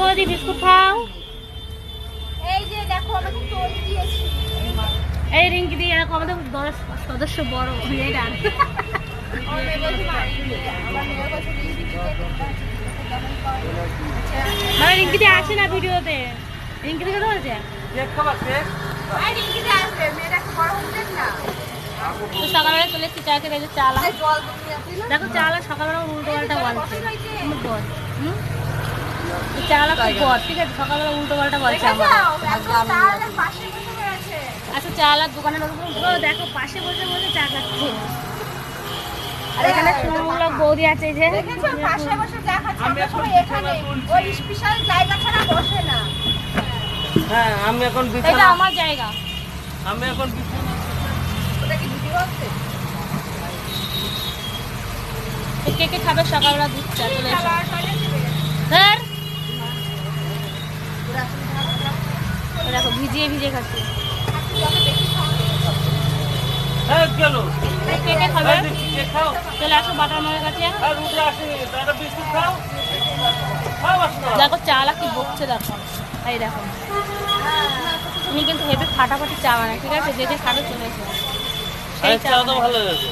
বৌদি বিস্কুট খাও। এই যে দেখো আমাকে তোল দিয়েছি। এই রিঙ্কি দিয়ে এরকম আমাদের দশ সদস্য বড় করে মানে আসে না ভিডিওতে? রিঙ্কি বলছে? রিঙ্কিতে তো সকালবেলা চলে এসেছি চা খেতে চালা দেখো চালা সকালবেলা উল্টো পাল্টা বলছে চালা খুব বর ঠিক আছে? সকালবেলা উল্টো পাল্টা বলছে বসে আছে। আচ্ছা চালার দোকানের দেখো পাশে বসে বসে চা খাচ্ছে। আর এখানে সুমুগুলো বৌদি আছে যে। পাশে বসে চা খাচ্ছে। এখানে ওই স্পেশাল জায়গা ছাড়া বসে না। হ্যাঁ আমি এখন এটা আমার জায়গা। আমি এখন বিছানা ওটা কি ভিডিও কে কে খাবে সকালবেলা দুধ চা? চলে দেখো ভিজিয়ে ভিজিয়ে খাচ্ছে। কে কে খাবে? চলে আসো বাটার মায়ের কাছে আসো দেখো চালা কি বকছে দেখো। এই দেখো। উনি কিন্তু হেভি ফাটাফাটি চা বানায় ঠিক আছে? যে যে খাবে চলে এসো। সেই আরে চা চা তো বানায়। ভালো লাগে